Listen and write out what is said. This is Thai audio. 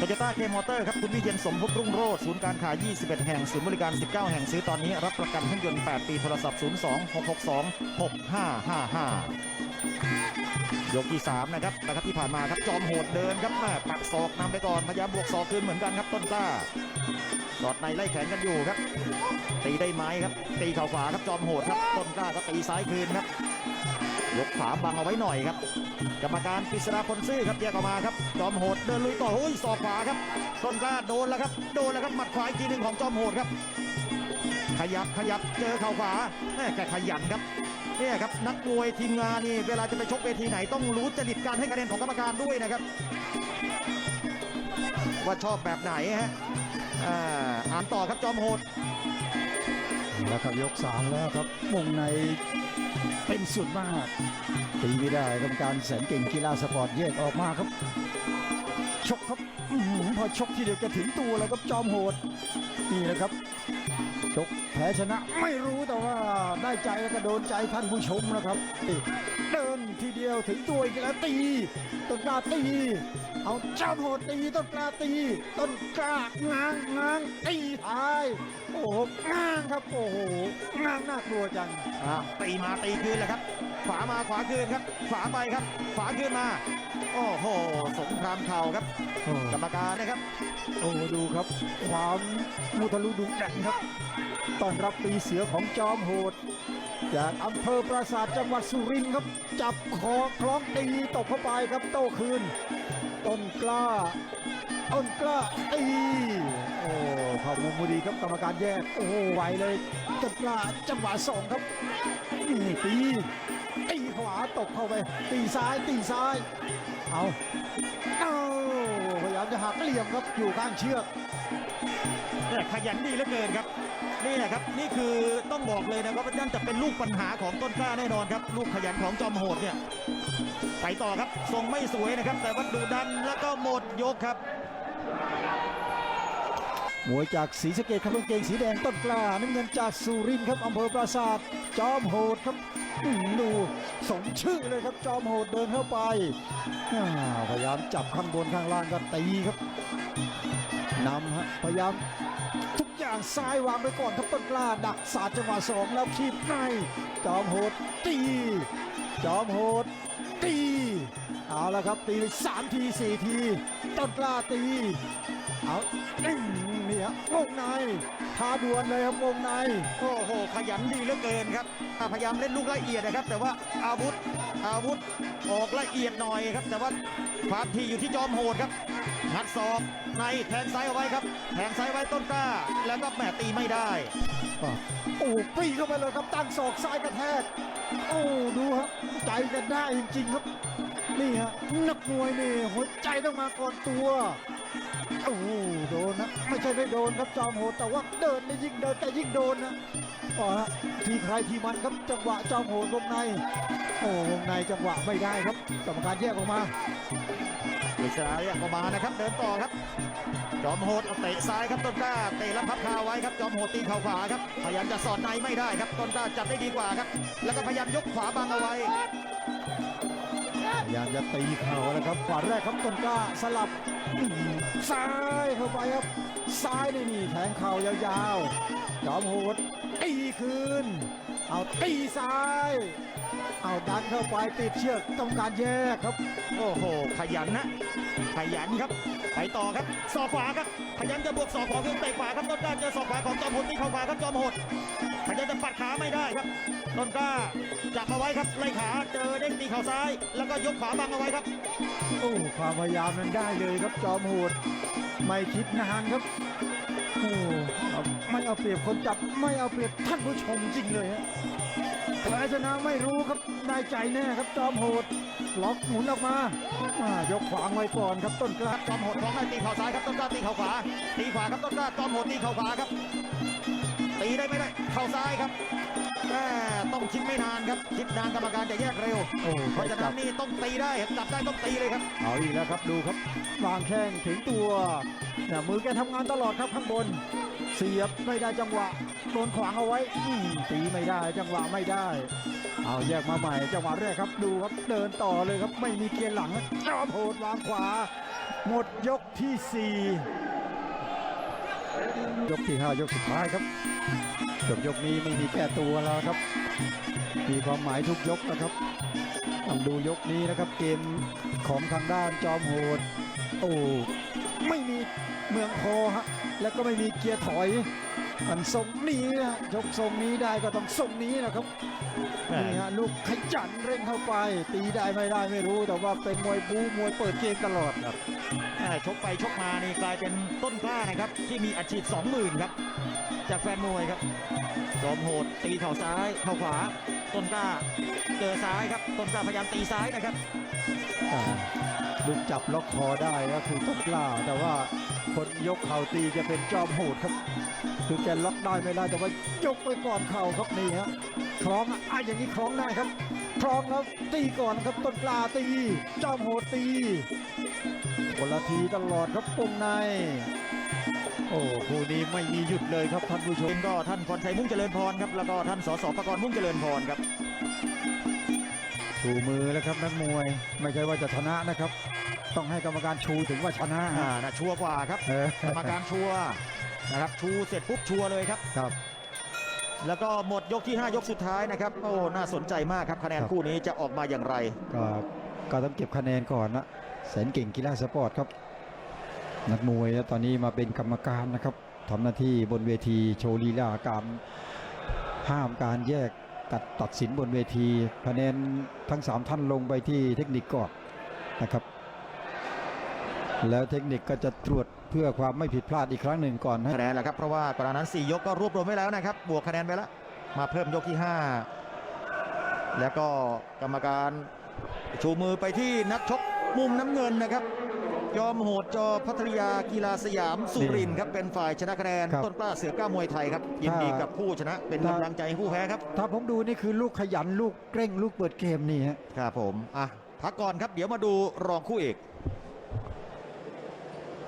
โตโยต้าเคมอเตอร์ครับ คุณวิเชียนสมภพรุ่งโรจน์ศูนย์การขาย 21 แห่ง ศูนย์บริการ 19 แห่งซื้อตอนนี้ รับประกันเครื่องยนต์ 8 ปี โทรศัพท์ 02 662 6555 ยกที่ 3 นะครับนะครับที่ผ่านมาครับ จอมโหดเดินครับแม่ปักศอกนำไปก่อนพยายามบวกศอกคืนเหมือนกันครับต้นกล้าสอดในไล่แขนกันอยู่ครับ ตีได้ไหมครับ ตีเข่าขวาครับจอมโหดครับต้นกล้าก็ตีซ้ายคืนครับ ยกขวาบังเอาไว้หน่อยครับ กรรมการปริศาคนซื่อครับแยกออกมาครับ จอมโหดเดินลุยต่อโอ้ยศอกขวาครับ ต้นกล้าโดนแล้วครับ โดนแล้วครับหมัดขวาอีกทีหนึ่งของจอมโหดครับ ขยับขยับเจอเข่าขวาแม่แกขยันครับเนี่ยครับนักมวยทีมงานนี่เวลาจะไปชกเวทีไหนต้องรู้จริตการให้คะแนนของกรรมการด้วยนะครับ ว่าชอบแบบไหนฮะอ่าอ่านต่อครับจอมโหดแล้วครับยกสามแล้วครับวงใน เป็นสุดมากตีไม่ได้กรรมการแสนเก่งกีฬาสปอร์ตแยกออกมาครับ ชกครับอื้อหือพอชกทีเดียวแกถึงตัวแล้วครับจอมโหดนี่นะครับ ชกแพ้ชนะไม่รู้แต่ว่าได้ใจแล้วก็โดนใจท่านผู้ชมนะครับ เดินทีเดียวถึงตัวอีกแล้วตีต้นกล้าตีเอาจอมโหดตีต้นกล้าตีต้นกล้างางงางตีท้ายโอ้โหง้างครับโอ้โหง้างน่ากลัวจังอ่าตีมาตีคืนแหละครับ ขวามาขวาคืนครับ ขวาไปครับ ขวาคืนมา โอ้โหสงครามเข่าครับ โอ้กรรมการนะครับ โอ้ดูครับ ความมุทะลุดุดันครับต้อนรับปีเสือของจอมโหด จากอำเภอปราสาทจังหวัดสุรินทร์ครับ จับคอคล้องตีตกเข้าไปครับ โต้คืน ต้นกล้า ต้นกล้าตีโอ้เข้ามุมพอดีครับกรรมการแยก โอ้โหไหวเลยต้นกล้าจังหวะสองครับนี่ตี ตีขวาตกเข้าไป ตีซ้ายตีซ้าย เอาเอาพยายามจะหักเหลี่ยมครับอยู่ข้างเชือกเนี่ยขยันดีเหลือเกินครับนี่แหละครับนี่คือต้องบอกเลยนะครับว่านั่นจะเป็นลูกปัญหาของต้นกล้าแน่นอนครับ ลูกขยันของจอมโหดเนี่ยไปต่อครับทรงไม่สวยนะครับ แต่ว่าดุดันแล้วก็หมดยกครับ มวยจากศรีสะเกดครับกางเกงสีแดงต้นกล้าน้ำเงินจากสุรินทร์ครับอำเภอปราสาทจอมโหดครับอื้อดูสมชื่อเลยครับจอมโหดเดินเข้าไปอ่าพยายามจับข้างบนข้างล่างก็ตีครับนำฮะพยายามทุกอย่างซ้ายวางไปก่อนครับต้นกล้าดักสาดจังหวะสองแล้วคีบในจอมโหดตีจอมโหดตี เอาละครับตีไปสามทีสี่ที ต้นกล้าตี เอาอื้อนี่ฮะวงในท้าดวลเลยครับวงในโอ้โห ขยันดีเหลือเกินครับอ่าพยายามเล่นลูกละเอียดนะครับ แต่ว่าอาวุธอาวุธออกละเอียดหน่อยครับ แต่ว่าความทีอยู่ที่จอมโหดครับงัดศอกในแทงซ้ายเอาไว้ครับ แทงซ้ายไว้ต้นกล้า แล้วก็แหมตีไม่ได้ โอ้ปรีเข้าไปเลยครับตั้งศอกซ้ายกระแทก โอ้ดูฮะใจกันได้จริงๆครับ นี่ฮะนักมวยนี่หัวใจต้องมาก่อนตัวโอ้โดนนะไม่ใช่ไม่โดนครับจอมโหดแต่ว่าเดินนี่ยิ่งเดินแต่ยิ่งโดนนะอ๋อฮะทีใครทีมันครับจังหวะจอมโหดวงในโอ้วงในจังหวะไม่ได้ครับกรรมการแยกออกมาอิสราเรียกออกมานะครับ เดินต่อครับ จอมโหดเอาเตะซ้ายครับต้นกล้าเตะแล้วพับคาไว้ครับจอมโหดตีเข่าขวาครับพยายามจะสอดในไม่ได้ครับต้นกล้าจับได้ดีกว่าครับ แล้วก็พยายามยกขวาบังเอาไว้พยายามจะตีเข่าแล้วครับขวาแรกครับต้นกล้าสลับซ้ายเข้าไปครับซ้ายนี่นี่แทงเข่ายาวๆ จอมโหดตีคืน เอาตีซ้าย เอาดันเข้าไปติดเชือกต้องการแยกครับ โอ้โห ขยันนะ ขยันครับ ไปต่อครับศอกขวาครับ พยายามจะบวกศอกขวาขึ้นเตะขวาครับต้นกล้าเจอศอกขวาของจอมโหดตีเข่าขวาครับจอมโหดพยายามจะปัดขาไม่ได้ครับต้นกล้าจับเอาไว้ครับไล่ขาเจอเด้งตีเข่าซ้าย แล้วก็ยกขวาบังเอาไว้ครับโอ้ความพยายามนั้นได้เลยครับจอมโหดไม่คิดนานครับ โอ้ไม่เอาเปรียบคนจับไม่เอาเปรียบท่านผู้ชมจริงเลยฮะแพ้ชนะไม่รู้ครับได้ใจแน่ครับจอมโหดล็อกหมุนออกมามายกขวางไว้ก่อนครับต้นกล้าจอมโหดของได้ตีเข่าซ้ายครับต้นกล้าตีเข่าขวา ตีขวาครับต้นกล้าจอมโหดตีเข่าขวาครับ ตีได้ไม่ได้เข่าซ้ายครับ แม่ต้องคิดไม่นานครับ คิดนานกรรมการจะแยกเร็วโอ้เพราะฉะนั้นนี่ต้องตีได้จับได้ต้องตีเลยครับ เอาอีกแล้วครับดูครับวางแข้งถึงตัวเนี่ยมือแกทำงานตลอดครับข้างบน เสียบไม่ได้จังหวะโดนขวางเอาไว้อืมตีไม่ได้จังหวะไม่ได้ เอาแยกมาใหม่จังหวะแรกครับดูครับเดินต่อเลยครับไม่มีเกียร์หลังจอมโหดวางขวา หมดยกที่สี่ ยกที่ห้ายกสุดท้ายครับจบยกนี้ไม่มีแก้ตัวแล้วครับ มีความหมายทุกยกนะครับต้องดูยกนี้นะครับเกมของทางด้านจอมโหด โอ้ไม่มีเมืองโพฮะแล้วก็ไม่มีเกียร์ถอย มันทรงนี้นะยกทรงนี้ได้ก็ต้องทรงนี้นะครับแม่ นี่ฮะลูกขยันเร่งเข้าไป ตีได้ไม่ได้ไม่รู้ แต่ว่าเป็นมวยบู๊มวยเปิดเกมตลอดครับแม่ชกไปชกมานี่กลายเป็นต้นกล้านะครับ ที่มีอัดฉีด20,000ครับ จากแฟนมวยครับจอมโหดตีเข่าซ้ายเข่าขวา ต้นกล้าเจอซ้ายครับ ต้นกล้าพยายามตีซ้ายนะครับลูกจับล็อกคอได้ก็คือต้นกล้า แต่ว่าคนยกเข่าตีจะเป็นจอมโหดครับคือแกล็อกได้ไม่ได้แต่ว่ายกไปก่อนเข่าครับนี่ฮะคล้องอะอะอย่างนี้คล้องได้ครับคล้องแล้วตีก่อนครับต้นกล้าตี จอมโหดตีคนละทีตลอดครับวงใน โอ้คู่นี้ไม่มีหยุดเลยครับท่านผู้ชเอมงก็ท่านพรชัยมุ่งเจริญพรครับแล้วก็ท่านสสประกรณ์มุ่งเจริญพรครับชูมือแล้วครับนักมวยไม่ใช่ว่าจะชนะนะครับ ต้องให้กรรมการชูถึงว่าชนะอ่านะชัวร์กว่าครับเออกรรมการชัวร์นะครับชูเสร็จปุ๊บชัวร์เลยครับ ครับ แล้วก็หมดยกที่ 5 ยกสุดท้ายนะครับโอ้น่าสนใจมากครับคะแนนครับ คู่นี้จะออกมาอย่างไร ก็ก็ต้องเก็บคะแนนก่อนนะแสนเก่งกีฬาสปอร์ตครับ นักมวยแล้วตอนนี้มาเป็นกรรมการนะครับทำหน้าที่บนเวทีโชว์ลีลาการห้ามการแยกตัดตัดสินบนเวทีคะแนนทั้ง 3 ท่านลงไปที่เทคนิคก่อนนะครับ แล้วเทคนิคก็จะตรวจเพื่อความไม่ผิดพลาดอีกครั้งหนึ่งก่อนให้คะแนนแหละครับเพราะว่าก่อนหน้านั้น 4 ยกก็รวบรวมไว้แล้วนะครับ บวกคะแนนไปแล้วมาเพิ่มยกที่ 5 แล้วก็กรรมการชูมือไปที่นักชกมุมน้ำเงินนะครับ ยอมโหดจอพัทยากีฬาสยามสุรินทร์ครับเป็นฝ่ายชนะคะแนนครับต้นกล้าเสือก้ามวยไทยครับยินดีกับผู้ชนะเป็นกำลังใจให้ผู้แพ้ครับ ถ้าผมดูนี่คือลูกขยันลูกเร่งลูกเปิดเกมนี่ฮะ ครับผม อะ พักก่อนครับ เดี๋ยวมาดูรองคู่เอก